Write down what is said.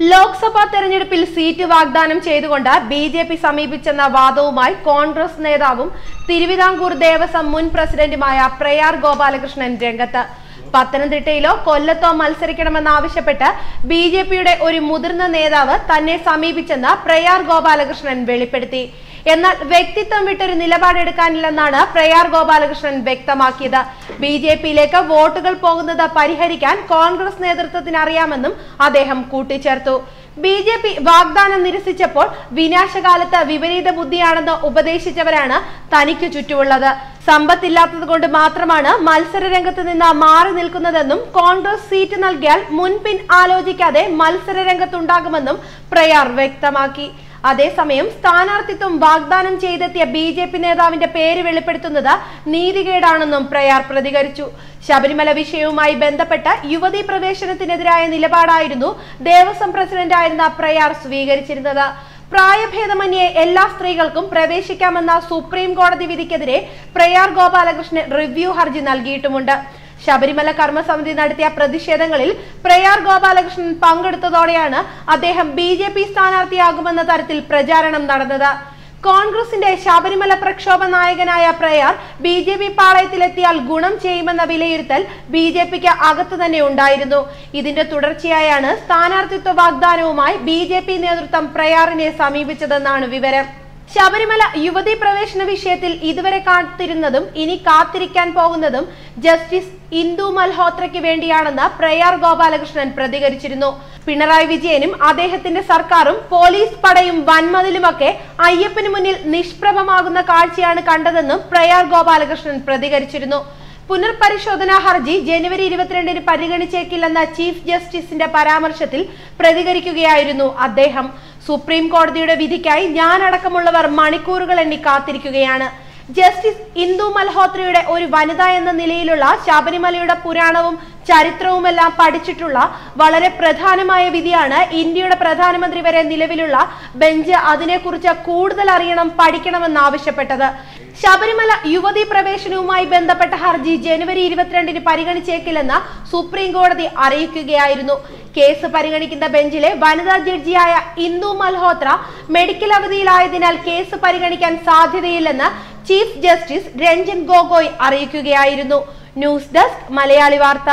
ലോക്സഭാ തെരഞ്ഞെടുപ്പിൽ സീറ്റ് വാഗ്ദാനം ചെയ്തുകൊണ്ട് ബി ജെ പി സമീപിച്ചെന്ന വാദവുമായി കോൺഗ്രസ് നേതാവും തിരുവിതാംകൂർ ദേവസ്വം മുൻ പ്രസിഡന്റുമായ പ്രയാർ ഗോപാലകൃഷ്ണൻ രംഗത്ത്. പത്തനംതിട്ടയിലോ കൊല്ലത്തോ മത്സരിക്കണമെന്നാവശ്യപ്പെട്ട് ബി ജെ പിയുടെ ഒരു മുതിർന്ന നേതാവ് തന്നെ സമീപിച്ചെന്ന് പ്രയാർ ഗോപാലകൃഷ്ണൻ വെളിപ്പെടുത്തി. എന്നാൽ വ്യക്തിത്വം വിട്ടൊരു നിലപാടെടുക്കാനില്ലെന്നാണ് പ്രയാർ ഗോപാലകൃഷ്ണൻ വ്യക്തമാക്കിയത്. ബി ജെ പിയിലേക്ക് വോട്ടുകൾ പോകുന്നത് പരിഹരിക്കാൻ കോൺഗ്രസ് നേതൃത്വത്തിന് അറിയാമെന്നും അദ്ദേഹം കൂട്ടിച്ചേർത്തു. ബി ജെ പി വാഗ്ദാനം നിരസിച്ചപ്പോൾ വിനാശകാലത്ത് വിപരീത ബുദ്ധിയാണെന്ന് ഉപദേശിച്ചവരാണ് തനിക്ക് ചുറ്റുമുള്ളത്. സമ്പത്തില്ലാത്തത് കൊണ്ട് മാത്രമാണ് മത്സര രംഗത്ത് നിന്ന് മാറി നിൽക്കുന്നതെന്നും കോൺഗ്രസ് സീറ്റ് നൽകിയാൽ മുൻപിൻ ആലോചിക്കാതെ മത്സര രംഗത്തുണ്ടാകുമെന്നും പ്രയാർ വ്യക്തമാക്കി. അതേസമയം സ്ഥാനാർത്ഥിത്വം വാഗ്ദാനം ചെയ്തെത്തിയ ബി ജെ പി നേതാവിന്റെ പേര് വെളിപ്പെടുത്തുന്നത് നീതികേടാണെന്നും പ്രയാർ പ്രതികരിച്ചു. ശബരിമല വിഷയവുമായി ബന്ധപ്പെട്ട് യുവതീ പ്രവേശനത്തിനെതിരായ നിലപാടായിരുന്നു ദേവസ്വം പ്രസിഡന്റായിരുന്ന പ്രയാർ സ്വീകരിച്ചിരുന്നത്. പ്രായഭേദമന്യേ എല്ലാ സ്ത്രീകൾക്കും പ്രവേശിക്കാമെന്ന സുപ്രീം കോടതി വിധിക്കെതിരെ പ്രയാർ ഗോപാലകൃഷ്ണൻ റിവ്യൂ ഹർജി നൽകിയിട്ടുമുണ്ട്. ശബരിമല കർമ്മസമിതി നടത്തിയ പ്രതിഷേധങ്ങളിൽ പ്രയാർ ഗോപാലകൃഷ്ണൻ പങ്കെടുത്തതോടെയാണ് അദ്ദേഹം ബി ജെ പി സ്ഥാനാർത്ഥിയാകുമെന്ന തരത്തിൽ പ്രചാരണം നടന്നത്. കോൺഗ്രസിന്റെ ശബരിമല പ്രക്ഷോഭ നായകനായ പ്രയാർ ബി ജെ പി പാളയത്തിലെത്തിയാൽ ഗുണം ചെയ്യുമെന്ന വിലയിരുത്തൽ ബി ജെ പിക്ക് അകത്തു തന്നെ ഉണ്ടായിരുന്നു. ഇതിന്റെ തുടർച്ചയായാണ് സ്ഥാനാർത്ഥിത്വ വാഗ്ദാനവുമായി ബി നേതൃത്വം പ്രയാറിനെ സമീപിച്ചതെന്നാണ് വിവരം. ശബരിമല യുവതി പ്രവേശന വിഷയത്തിൽ ഇതുവരെ കാത്തിരുന്നതും ഇനി കാത്തിരിക്കാൻ പോകുന്നതും ജസ്റ്റിസ് ഇന്ദു മൽഹോത്രയ്ക്ക് വേണ്ടിയാണെന്ന് പ്രയാർ ഗോപാലകൃഷ്ണൻ പ്രതികരിച്ചിരുന്നു. പിണറായി വിജയനും അദ്ദേഹത്തിന്റെ സർക്കാരും പോലീസ് പടയും വൻമതിലുമൊക്കെ അയ്യപ്പന് മുന്നിൽ നിഷ്പ്രഭമാകുന്ന കാഴ്ചയാണ് കണ്ടതെന്നും പ്രയാർ ഗോപാലകൃഷ്ണൻ പ്രതികരിച്ചിരുന്നു. പുനർപരിശോധനാ ഹർജി ജനുവരി ഇരുപത്തിരണ്ടിന് പരിഗണിച്ചേക്കില്ലെന്ന ചീഫ് ജസ്റ്റിസിന്റെ പരാമർശത്തിൽ പ്രതികരിക്കുകയായിരുന്നു അദ്ദേഹം. സുപ്രീം കോടതിയുടെ വിധിക്കായി ഞാനടക്കമുള്ളവർ മണിക്കൂറുകൾ എണ്ണി കാത്തിരിക്കുകയാണ്. ജസ്റ്റിസ് ഇന്ദു മൽഹോത്രയുടെ ഒരു വനിത എന്ന നിലയിലുള്ള ശബരിമലയുടെ പുരാണവും ചരിത്രവുമെല്ലാം പഠിച്ചിട്ടുള്ള വളരെ പ്രധാനമായ വിധിയാണ് ഇന്ത്യയുടെ പ്രധാനമന്ത്രി വരെ നിലവിലുള്ള ബെഞ്ച് അതിനെക്കുറിച്ച് കൂടുതൽ അറിയണം പഠിക്കണമെന്ന് ആവശ്യപ്പെട്ടത് ശബരിമല യുവതി പ്രവേശനവുമായി ബന്ധപ്പെട്ട ഹർജി ജനുവരി ഇരുപത്തിരണ്ടിന് പരിഗണിച്ചേക്കില്ലെന്ന് സുപ്രീം കോടതി അറിയിക്കുകയായിരുന്നു. കേസ് പരിഗണിക്കുന്ന ബെഞ്ചിലെ വനിതാ ജഡ്ജിയായ ഇന്ദു മൽഹോത്ര മെഡിക്കൽ അവധിയിലായതിനാൽ കേസ് പരിഗണിക്കാൻ സാധ്യതയില്ലെന്ന് ചീഫ് ജസ്റ്റിസ് രഞ്ജൻ ഗൊഗോയ് അറിയിക്കുകയായിരുന്നു. ന്യൂസ് ഡെസ്ക് മലയാളി വാർത്ത.